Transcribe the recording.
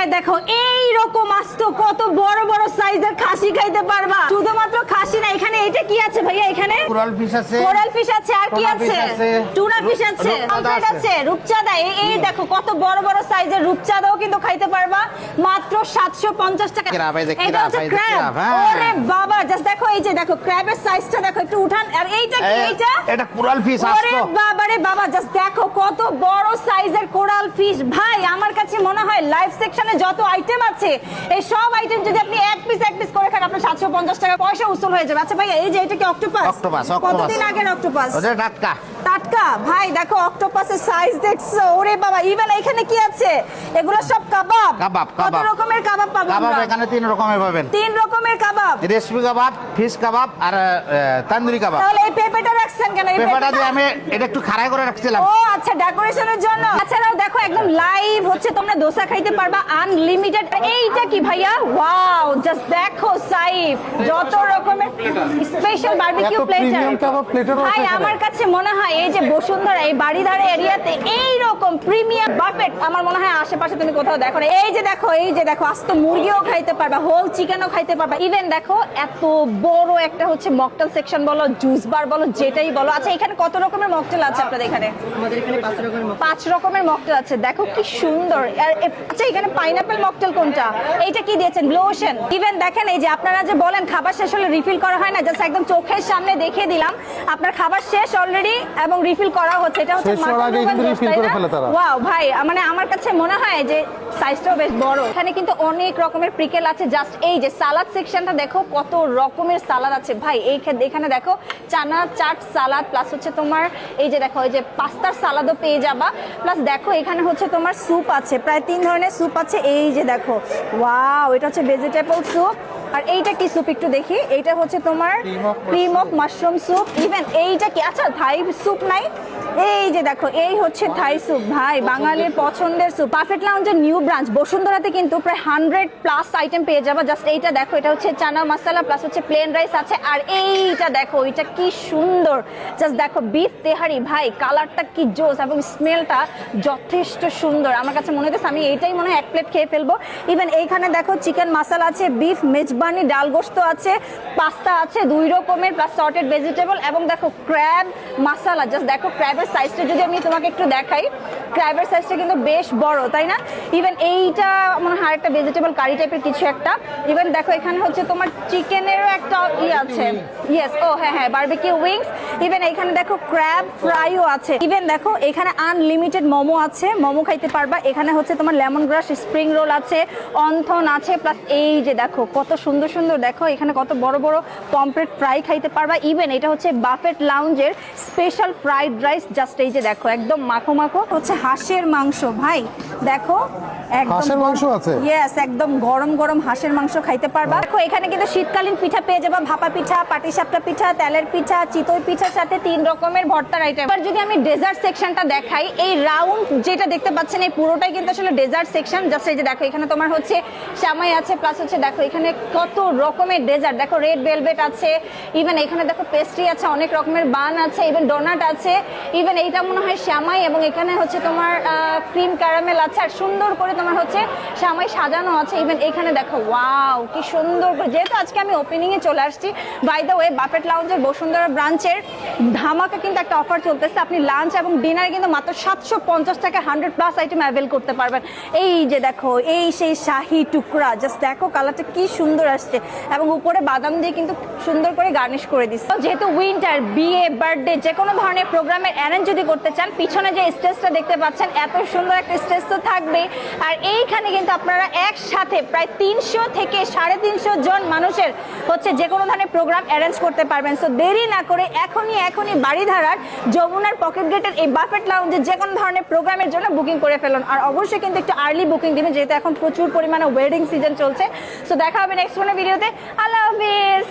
টাকায় দেখো এই রকম আস্ত কত বড় বড় সাইজের খাসি খাইতে পারবা। শুধুমাত্র খাসি না এখানে এটা কি আছে ভাইয়া এখানে? কোরাল ফিশ আছে। কোরাল ফিশ আছে আর কি আছে? টুনা ফিশ আছে আছে। রূপচাঁদা। এই দেখো কত বড় বড় সাইজের রূপচাঁদাও কিন্তু খাইতে পারবা। 750 টাকা। এই এটা হচ্ছে হ্যাঁ। ওরে বাবা জাস্ট দেখো এই যে দেখো ক্র্যাবের সাইজটা দেখো একটু উঠান। আর এইটা কি এইটা? এটা কোরাল ফিশ ওরে বাবা রে বাবা জাস্ট দেখো কত বড় সাইজের কোরাল ফিশ ভাই আমার কাছে মনে হয় লাইভ সেকশনে যত আইটেম আছে এই সব আইটেম যদি আপনি এক পিস এক পিস করে খান আপনার সাতশো পঞ্চাশ টাকা পয়সা উসুল হয়ে যাবে। আচ্ছা ভাই এই যে এটা কি অক্টোপাস অক্টোপাস, অক্টোপাস। কতদিন আগের অক্টোপাস ওটা টাটকা। টাটকা ভাই দেখো অক্টোপাসের সাইজ দেখছ? ওরে বাবা ইভেন এখানে কি আছে? এগুলো সব কাবাব। কাবাব, কত রকমের কাবাব পাবো কাবাব এখানে তিন রকমের পাবেন। তিন রকমের কাবাব। রেশমি কাবাব ফিশ কাবাব আর তান্দুরি কাবাব। তাহলে এই পেঁপেটা রাখছেন কেন? এই পেঁপেটা দিয়ে আমি এটা একটু খাড়াই করে রাখছিলাম। ও আচ্ছা ডেকোরেশনের জন্য। তাছাড়াও দেখো একদম লাইভ হচ্ছে তোমরা দোসা খাইতে পারবা। আনলিমিটেড এইটা কি ভাইয়া? ওয়াও জাস্ট দেখো সাইফ যত রকমের স্পেশাল বারবিকিউ প্লেটার ভাই আমার কাছে মনে হয় এই যে বসুন্ধরা এই বাড়িধারা এরিয়াতে এই রকম প্রিমিয়াম বাফেট আমার মনে হয় আশেপাশে তুমি কোথাও দেখো না। এই যে দেখো এই যে দেখো আস্ত মুরগিও খাইতে পারবা হোল চিকেনও খাইতে পারবা। ইভেন দেখো এত বড় একটা হচ্ছে মকটেল সেকশন বলো জুস বার বলো যেটাই বলো। আচ্ছা এখানে কত রকমের মকটেল আছে আপনাদের এখানে? আমাদের এখানে পাঁচ রকমের পাঁচ রকমের মকটেল আছে। দেখো কি সুন্দর। আর আচ্ছা এখানে পাইনাপেল মকটেল কোনটা? এইটা কি দিয়েছেন? ব্লু ওশেন ইভেন দেখেন এই যে আপনারা যে বলেন খাবার শেষ হলে রিফিল করা হয় না জাস্ট একদম চোখের সামনে দেখিয়ে দিলাম। আপনার খাবার শেষ অলরেডি এবং রিফিল করা হচ্ছে এটা হচ্ছে আগেই কিন্তু refill করে ফেলে তারা। ওয়াও ভাই মানে আমার কাছে মনে হয় যে সাইজটাও বেশ বড়। এখানে কিন্তু অনেক রকমের প্রিকেল আছে জাস্ট এই যে সালাদ সেকশনটা দেখো কত রকমের সালাদ আছে। ভাই এই এখানে দেখো চানা চাট সালাদ প্লাস হচ্ছে তোমার এই যে দেখো এই যে পাস্তার সালাদও পেয়ে যাবা। প্লাস দেখো এখানে হচ্ছে তোমার স্যুপ আছে প্রায় তিন ধরনের স্যুপ আছে। এই যে দেখো ওয়াও এটা হচ্ছে ভেজিটেবল স্যুপ আর এইটা কি স্যুপ একটু দেখি। এইটা হচ্ছে তোমার cream of mushroom soup even এইটা কি? আচ্ছা থাই স্যুপ নাই? এই যে দেখো এই হচ্ছে থাই স্যুপ ভাই। বাঙালির পছন্দের স্যুপ পারফেক্ট লাউঞ্জের নিউ ব্রাঞ্চ বসুন্ধরাতে কিন্তু প্রায় হান্ড্রেড প্লাস আইটেম পেয়ে যাবা। জাস্ট এইটা দেখো এটা হচ্ছে চানা মশলা প্লাস হচ্ছে প্লেন রাইস আছে। আর এইটা দেখো এটা কি সুন্দর। জাস্ট দেখো বিফ তেহারি ভাই। কালারটা কি জোস এবং স্মেলটা যথেষ্ট সুন্দর। আমার কাছে মনে হচ্ছে আমি এইটাই মনে হয় এক প্লেট খেয়ে ফেলব। ইভেন এইখানে দেখো চিকেন মশলা আছে বিফ মেজবানি ডাল গোস্ত আছে পাস্তা আছে দুই রকমের প্লাস সর্টেড ভেজিটেবল এবং দেখো ক্র্যাব মশলা জাস্ট দেখো ক্র্যাবের সাইজটা যদি আমি তোমাকে একটু দেখাই ক্র্যাবের সাইজটা কিন্তু বেশ বড় তাই না? ইভেন এইটা মনে হয় একটা ভেজিটেবল কারি টাইপের কিছু একটা। ইভেন দেখো এখানে হচ্ছে তোমার চিকেনেরও একটা ই আছে। ইয়েস ও হ্যাঁ হ্যাঁ বারবিকিউ উইংস ইভেন এখানে দেখো ক্র্যাব ফ্রাইও আছে। ইভেন দেখো এখানে আনলিমিটেড মোমো আছে। মোমো খাইতে পারবা। এখানে হচ্ছে তোমার লেমন গ্রাস স্প্রিং রোল আছে অন্থন আছে প্লাস এই যে দেখো কত সুন্দর সুন্দর সুন্দর, দেখো, এখানে কত বড় বড় পম্পলেট ফ্রাই খাইতে পারবা। ইভেন এটা হচ্ছে বাফেট লাউঞ্জের স্পেশাল ফ্রাইড রাইস জাস্ট এই যে দেখো, একদম মাখো মাখো। হচ্ছে হাঁসের মাংস, ভাই। দেখো হাঁসের মাংস আছে? ইয়েস একদম গরম গরম হাঁসের মাংস খাইতে পারবা। দেখো এখানে কিন্তু শীতকালীন পিঠা পেয়ে যাবা। ভাপা পিঠা পাটিসাপটা পিঠা তেলের পিঠা চিতই পিঠার সাথে তিন রকমের ভর্তার আইটেম এবার যদি আমি ডেজার্ট সেকশনটা দেখাই এই রাউন্ড যেটা দেখতে পাচ্ছেন এই পুরোটাই কিন্তু আসলে ডেজার্ট সেকশন জাস্ট এই যে দেখো এখানে তোমার হচ্ছে আছে প্লাস হচ্ছে দেখো এখানে কত রকমের ডেজার্ট দেখো রেড ভেলভেট আছে ইভেন এখানে দেখো পেস্ট্রি আছে অনেক রকমের বান আছে ইভেন ডোনাট আছে। ইভেন এইটা মনে হয় শ্যামাই এবং এখানে হচ্ছে তোমার ক্রিম ক্যারামেল আছে। আর সুন্দর করে তোমার হচ্ছে শ্যামাই সাজানো আছে। ইভেন এখানে দেখো ওয়াও কি সুন্দর যেহেতু আজকে আমি ওপেনিং এ চলে আসছি বাই দ্য ওয়ে বাফেট লাউঞ্জের বসুন্ধরা ব্রাঞ্চের ধামাকা কিন্তু একটা অফার চলতেছে। আপনি লাঞ্চ এবং ডিনারে কিন্তু মাত্র সাতশো পঞ্চাশ টাকা হান্ড্রেড প্লাস আইটেম অ্যাভেল করতে পারবেন। এই যে দেখো, এই সেই শাহি টুকরা জাস্ট দেখো কালারটা কি সুন্দর আসছে। এবং উপরে বাদাম দিয়ে কিন্তু সুন্দর করে গার্নিশ করে দিচ্ছে। যেহেতু উইন্টার বিয়ে বার্থডে যে কোনো ধরনের প্রোগ্রামের অ্যারেঞ্জ যদি করতে চান, পিছনে যে স্টেজটা দেখতে পাচ্ছেন, এত সুন্দর একটা স্টেজ তো থাকবেই। আর এইখানে কিন্তু আপনারা একসাথে প্রায় তিনশো থেকে সাড়ে তিনশো জন মানুষের হচ্ছে যে কোনো ধরনের প্রোগ্রাম অ্যারেঞ্জ করতে পারবেন। সো দেরি না করে এখনই এখনই বাড়িধারার যমুনার পকেট গেটের এই বাফেট লাউঞ্জে যে কোনো ধরনের প্রোগ্রামের জন্য বুকিং করে ফেলুন। আর অবশ্যই কিন্তু একটু আর্লি বুকিং দিবেন, যেহেতু এখন প্রচুর পরিমাণে ওয়েডিং সিজন চলছে। সো দেখা হবে নেক্সট কোনো ভিডিওতে আল্লাহ হাফিজ!